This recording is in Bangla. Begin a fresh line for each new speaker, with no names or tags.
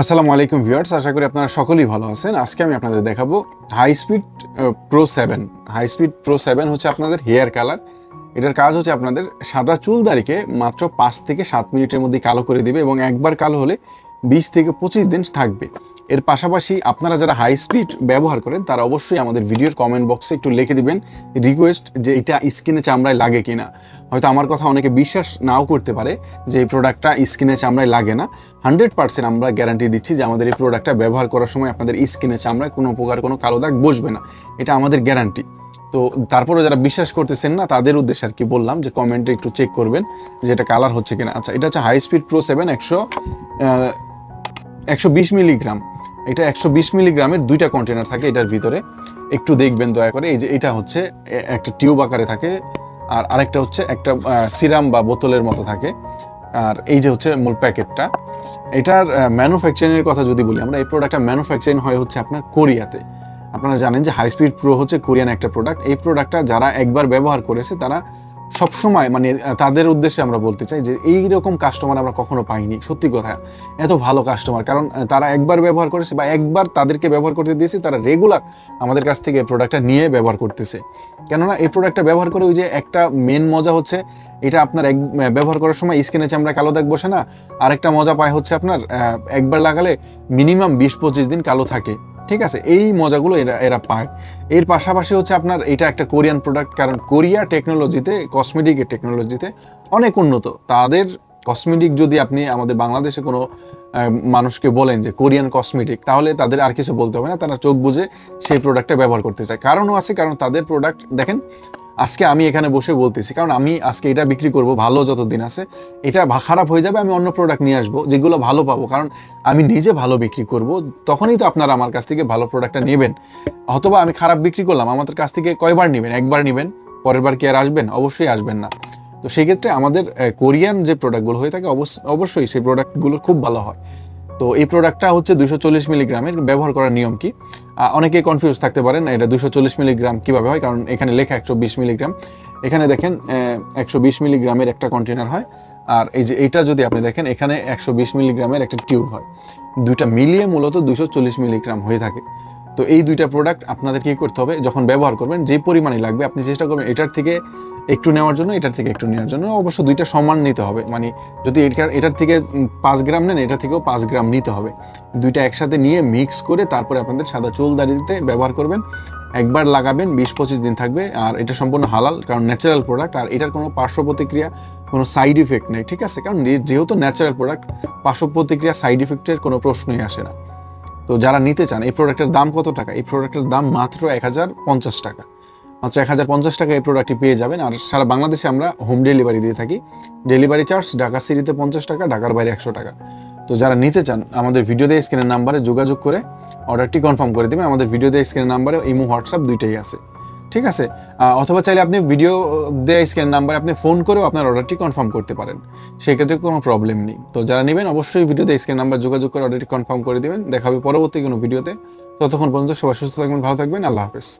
আসসালামু আলাইকুম ভিউয়ার্স, আশা করি আপনারা সকলেই ভালো আছেন। আজকে আমি আপনাদের দেখাবো high speed pro seven high speed pro seven হচ্ছে আপনাদের হেয়ার কালার এটার কাজ হচ্ছে আপনাদের সাদা চুল দাড়িকে মাত্র পাঁচ থেকে সাত মিনিটের মধ্যে কালো করে দিবে এবং একবার কালো হলে বিশ থেকে পঁচিশ দিন থাকবে। এর পাশাপাশি আপনারা যারা হাই স্পিড ব্যবহার করেন, তারা অবশ্যই আমাদের ভিডিওর কমেন্ট বক্সে একটু লিখে দিবেন রিকোয়েস্ট যে এটা স্কিনে চামড়ায় লাগে কিনা। হয়তো আমার কথা অনেকে বিশ্বাস নাও করতে পারে যে এই প্রোডাক্টটা স্কিনে চামড়ায় লাগে না। হান্ড্রেড পার্সেন্ট আমরা গ্যারান্টি দিচ্ছি যে আমাদের এই প্রোডাক্টটা ব্যবহার করার সময় আপনাদের স্কিনে চামড়ায় কোনো প্রকার কোনো কালো দাগ বসবে না। এটা আমাদের গ্যারান্টি তো তারপরে যারা বিশ্বাস করতেছেন না, তাদের উদ্দেশ্যে আর কি বললাম যে কমেন্টে একটু চেক করবেন যে এটা কালার হচ্ছে কিনা। আচ্ছা এটা হচ্ছে হাই স্পিড প্রো সেভেন একশো একশো বিশ মিলিগ্রাম। এটা একশো বিশ মিলিগ্রামের দুইটা কন্টেনার থাকে এটার ভিতরে। একটু দেখবেন দয়া করে, এই যে এটা হচ্ছে একটা টিউব আকারে থাকে, আর আরেকটা হচ্ছে একটা সিরাম বা বোতলের মতো থাকে। আর এই যে হচ্ছে মূল প্যাকেটটা। এটার ম্যানুফ্যাকচারিংয়ের কথা যদি বলি, আমরা এই প্রোডাক্টটা ম্যানুফ্যাকচারিং হয় হচ্ছে আপনার কোরিয়াতে। আপনারা জানেন যে হাই স্পিড প্রো হচ্ছে কোরিয়ান একটা প্রোডাক্ট এই প্রোডাক্টটা যারা একবার ব্যবহার করেছে, তারা সবসময় মানে তাদের উদ্দেশ্যে আমরা বলতে চাই যে এই রকম কাস্টমার আমরা কখনো পাইনি, সত্যি কথা। এত ভালো কাস্টমার কারণ তারা একবার ব্যবহার করেছে বা একবার তাদেরকে ব্যবহার করতে দিয়েছে, তারা রেগুলার আমাদের কাছ থেকে প্রোডাক্টটা নিয়ে ব্যবহার করতেছে। কেননা এই প্রোডাক্টটা ব্যবহার করে ওই যে একটা মেন মজা হচ্ছে, এটা আপনার এক ব্যবহার করার সময় স্কিনে চামড়া কালো দাগ বসে না, আরেকটা মজা পায় হচ্ছে আপনার একবার লাগালে মিনিমাম বিশ পঁচিশ দিন কালো থাকে। ঠিক আছে? এই মজাগুলো এরা এরা পায়। এর পাশাপাশি হচ্ছে আপনার এটা একটা কোরিয়ান প্রোডাক্ট কারণ কোরিয়া টেকনোলজিতে কসমেটিকের টেকনোলজিতে অনেক উন্নত। তাদের কসমেটিক যদি আপনি আমাদের বাংলাদেশে কোনো মানুষকে বলেন যে কোরিয়ান কসমেটিক তাহলে তাদের আর কিছু বলতে হবে না। তারা চোখ বুঝে সেই প্রোডাক্টটা ব্যবহার করতে চায়। কারণও আছে, কারণ তাদের প্রোডাক্ট দেখেন আজকে আমি এখানে বসে বলতেছি, কারণ আমি আজকে এটা বিক্রি করব, ভালো যতদিন আছে, এটা খারাপ হয়ে যাবে, আমি অন্য প্রোডাক্ট নিয়ে আসব, যেগুলো ভালো পাবো, কারণ আমি নিজে ভালো বিক্রি করব, তখনই তো আপনারা আমার কাছ থেকে ভালো প্রোডাক্টটা নেবেন। অথবা আমি খারাপ বিক্রি করলাম, আমাদের কাছ থেকে কয়বার নেবেন? একবার নেবেন, পরের বার কি আর আসবেন? অবশ্যই আসবেন না। তো সেই ক্ষেত্রে আমাদের কোরিয়ান যে প্রোডাক্টগুলো হয়ে থাকে, অবশ্য- অবশ্যই সেই প্রোডাক্টগুলো খুব ভালো হয়। তো এই প্রোডাক্টটা হচ্ছে দুশো চল্লিশ মিলিগ্রামের, ব্যবহার করার নিয়ম কি? অনেকে কনফিউজ থাকতে পারেন, এটা দুশো চল্লিশ মিলিগ্রাম কীভাবে হয়? কারণ এখানে লেখা একশো বিশ মিলিগ্রাম। এখানে দেখেন একশো বিশ মিলিগ্রামের একটা কন্টেনার হয়। আর এই যে এটা যদি আপনি দেখেন, এখানে একশো বিশ মিলিগ্রামের একটা টিউব হয়। দুইটা মিলিয়ে মূলত দুশো চল্লিশ মিলিগ্রাম হয়ে থাকে। তো এই দুইটা প্রোডাক্ট আপনাদের কি করতে হবে? যখন ব্যবহার করবেন, যে পরিমাণে লাগবে, আপনি চেষ্টা করবেন এটার থেকে একটু নেওয়ার জন্য, এটার থেকে একটু নেওয়ার জন্য। অবশ্য দুইটা সমান নিতে হবে। মানে যদি এটার এটার থেকে পাঁচ গ্রাম নেন, এটা থেকেও পাঁচ গ্রাম নিতে হবে। দুইটা একসাথে নিয়ে মিক্স করে তারপরে আপনাদের সাদা চুল দাড়িতে ব্যবহার করবেন। একবার লাগাবেন বিশ পঁচিশ দিন থাকবে। আর এটা সম্পূর্ণ হালাল, কারণ ন্যাচারাল প্রোডাক্ট আর এটার কোনো পার্শ্ব প্রতিক্রিয়া, কোনো সাইড ইফেক্ট নেই, ঠিক আছে? কারণ যেহেতু ন্যাচারাল প্রোডাক্ট পার্শ্ব প্রতিক্রিয়া সাইড ইফেক্টের কোনো প্রশ্নই আসে না। তো যারা নিতে চান, এই প্রোডাক্টের দাম কত টাকা? এই প্রোডাক্টের দাম মাত্র এক হাজার পঞ্চাশ টাকা। মাত্র এক হাজার পঞ্চাশ টাকা এই প্রোডাক্টটি পেয়ে যাবেন। আর সারা বাংলাদেশে আমরা হোম ডেলিভারি দিয়ে থাকি। ডেলিভারি চার্জ ঢাকা সিটিতে পঞ্চাশ টাকা, ঢাকার বাইরে একশো টাকা। তো যারা নিতে চান, আমাদের ভিডিও দেয় স্ক্রিনের নাম্বারে যোগাযোগ করে অর্ডারটি কনফার্ম করে দেবেন। আমাদের ভিডিও দেয় স্ক্রিনের নাম্বারে ইমো হোয়াটসঅ্যাপ দুইটাই আছে। ঠিক আছে? অথবা চাইলে আপনি ভিডিও দেয় স্ক্যান নাম্বারে আপনি ফোন করেও আপনার অর্ডারটি কনফার্ম করতে পারেন। সেক্ষেত্রে কোনো প্রবলেম নেই। তো যারা নেবেন, অবশ্যই ভিডিও দেয় স্ক্যান নাম্বার যোগাযোগ করে অর্ডারটি কনফার্ম করে দেবেন। দেখা হবে পরবর্তী কোনো ভিডিওতে ততক্ষণ পর্যন্ত সবাই সুস্থ থাকবেন, ভালো থাকবেন। আল্লাহ হাফেজ।